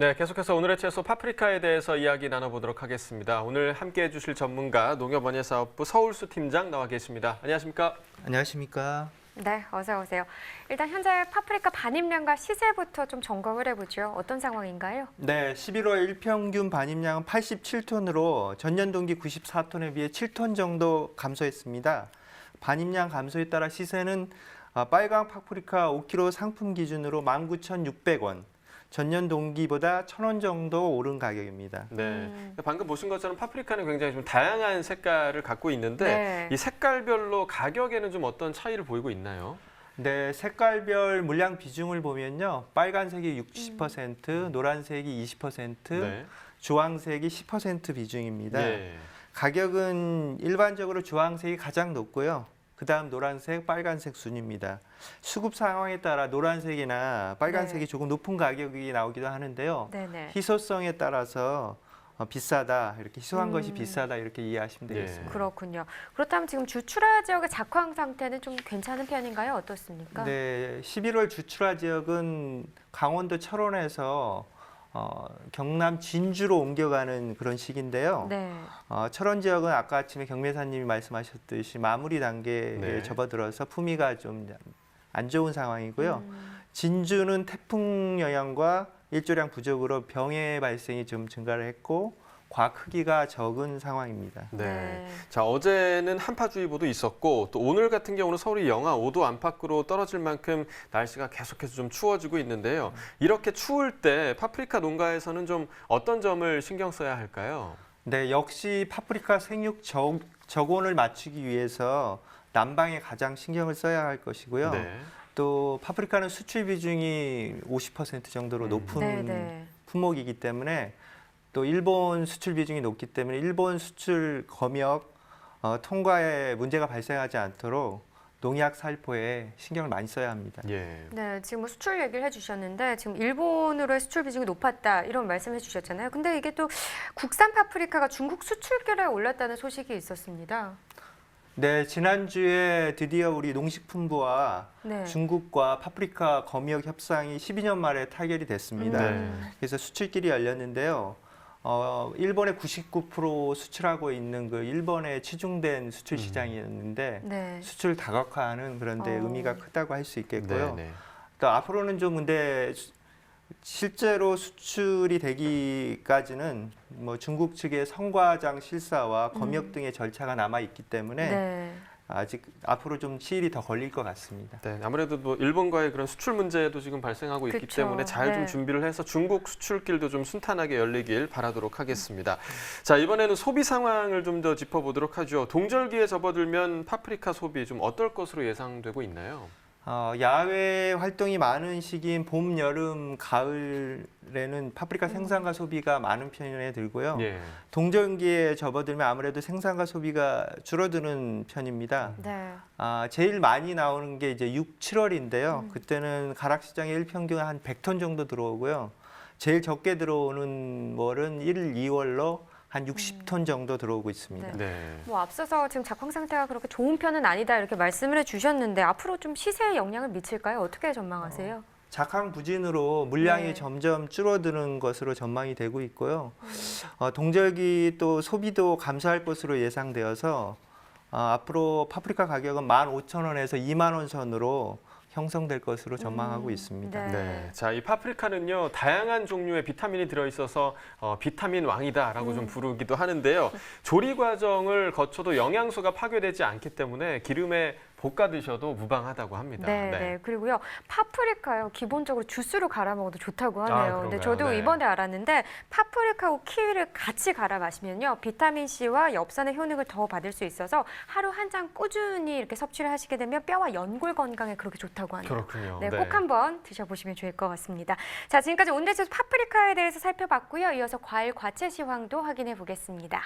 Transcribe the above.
네, 계속해서 오늘의 채소 파프리카에 대해서 이야기 나눠보도록 하겠습니다. 오늘 함께해 주실 전문가 농협원예사업부 서울수 팀장 나와 계십니다. 안녕하십니까? 안녕하십니까. 네, 어서 오세요. 일단 현재 파프리카 반입량과 시세부터 좀 점검을 해보죠. 어떤 상황인가요? 네, 11월 일평균 반입량은 87톤으로 전년 동기 94톤에 비해 7톤 정도 감소했습니다. 반입량 감소에 따라 시세는 아, 빨강 파프리카 5kg 상품 기준으로 19,600원, 전년 동기보다 1,000원 정도 오른 가격입니다. 네, 음. 방금 보신 것처럼 파프리카는 굉장히 좀 다양한 색깔을 갖고 있는데 네. 이 색깔별로 가격에는 좀 어떤 차이를 보이고 있나요? 네, 색깔별 물량 비중을 보면요. 빨간색이 60%, 노란색이 20%, 네. 주황색이 10% 비중입니다. 예. 가격은 일반적으로 주황색이 가장 높고요. 그 다음 노란색, 빨간색 순입니다. 수급 상황에 따라 노란색이나 빨간색이 네. 조금 높은 가격이 나오기도 하는데요. 네네. 희소성에 따라서 어, 비싸다 이렇게 희소한 것이 음. 비싸다 이렇게 이해하시면 예. 되겠습니다. 그렇군요. 그렇다면 지금 주출하 지역의 작황 상태는 좀 괜찮은 편인가요? 어떻습니까? 네, 11월 주출하 지역은 강원도 철원에서 어, 경남 진주로 옮겨가는 그런 시기인데요. 네. 어, 철원 지역은 아까 아침에 경매사님이 말씀하셨듯이 마무리 단계에 네. 접어들어서 품위가 좀 안 좋은 상황이고요. 음, 진주는 태풍 영향과 일조량 부족으로 병해 발생이 좀 증가를 했고 과 크기가 적은 상황입니다. 네. 네. 자 어제는 한파주의보도 있었고 또 오늘 같은 경우는 서울이 영하 5도 안팎으로 떨어질 만큼 날씨가 계속해서 좀 추워지고 있는데요. 이렇게 추울 때 파프리카 농가에서는 좀 어떤 점을 신경 써야 할까요? 네, 역시 파프리카 생육 적, 적온을 맞추기 위해서 난방에 가장 신경을 써야 할 것이고요. 네. 또 파프리카는 수출 비중이 50% 정도로 음. 높은 네, 네. 품목이기 때문에 또 일본 수출 비중이 높기 때문에 일본 수출 검역 어, 통과에 문제가 발생하지 않도록 농약 살포에 신경을 많이 써야 합니다. 예. 네, 지금 뭐 수출 얘기를 해주셨는데 지금 일본으로의 수출 비중이 높았다 이런 말씀해 주셨잖아요. 근데 이게 또 국산 파프리카가 중국 수출길에 올랐다는 소식이 있었습니다. 네, 지난주에 드디어 우리 농식품부와 네. 중국과 파프리카 검역 협상이 12년 만에 타결이 됐습니다. 네. 그래서 수출길이 열렸는데요. 어, 일본의 99% 수출하고 있는 그 일본의 치중된 수출 음. 시장이었는데 네. 수출 다각화하는 그런데 어. 의미가 크다고 할 수 있겠고요. 네, 네. 또 앞으로는 좀 근데 수- 실제로 수출이 되기까지는 뭐 중국 측의 성과장 실사와 검역 음. 등의 절차가 남아 있기 때문에 네. 아직 앞으로 좀 시일이 더 걸릴 것 같습니다. 네, 아무래도 뭐 일본과의 그런 수출 문제도 지금 발생하고 있기 그쵸. 때문에 잘좀 네. 준비를 해서 중국 수출길도 좀 순탄하게 열리길 바라도록 하겠습니다. 자 이번에는 소비 상황을 좀 더 짚어보도록 하죠. 동절기에 접어들면 파프리카 소비 좀 어떨 것으로 예상되고 있나요? 어, 야외 활동이 많은 시기인 봄, 여름, 가을에는 파프리카 생산과 소비가 많은 편에 들고요. 예. 동절기에 접어들면 아무래도 생산과 소비가 줄어드는 편입니다. 네. 아, 제일 많이 나오는 게 이제 6, 7월인데요. 음. 그때는 가락 시장에 일평균 한 100톤 정도 들어오고요. 제일 적게 들어오는 월은 1, 2월로 한 60톤 정도 들어오고 있습니다. 네. 네. 뭐 앞서서 지금 작황 상태가 그렇게 좋은 편은 아니다 이렇게 말씀을 해주셨는데 앞으로 좀 시세에 영향을 미칠까요? 어떻게 전망하세요? 작황 부진으로 물량이 네. 점점 줄어드는 것으로 전망이 되고 있고요. 어, 동절기 또 소비도 감소할 것으로 예상되어서 어, 앞으로 파프리카 가격은 15,000원에서 2만 원 선으로 형성될 것으로 전망하고 음, 있습니다. 네. 네. 자, 이 파프리카는요, 다양한 종류의 비타민이 들어있어서 어, 비타민 왕이다라고 음. 좀 부르기도 하는데요. 조리 과정을 거쳐도 영양소가 파괴되지 않기 때문에 기름에 볶아 드셔도 무방하다고 합니다. 네, 네. 그리고요. 파프리카요. 기본적으로 주스로 갈아 먹어도 좋다고 하네요. 아, 근데 그런가요? 저도 네. 이번에 알았는데 파프리카하고 키위를 같이 갈아 마시면요. 비타민 C와 엽산의 효능을 더 받을 수 있어서 하루 한잔 꾸준히 이렇게 섭취를 하시게 되면 뼈와 연골 건강에 그렇게 좋다고 하네요. 그렇군요. 네, 꼭 한번 드셔보시면 좋을 것 같습니다. 자, 지금까지 온데스 파프리카에 대해서 살펴봤고요. 이어서 과일 과채 시황도 확인해 보겠습니다.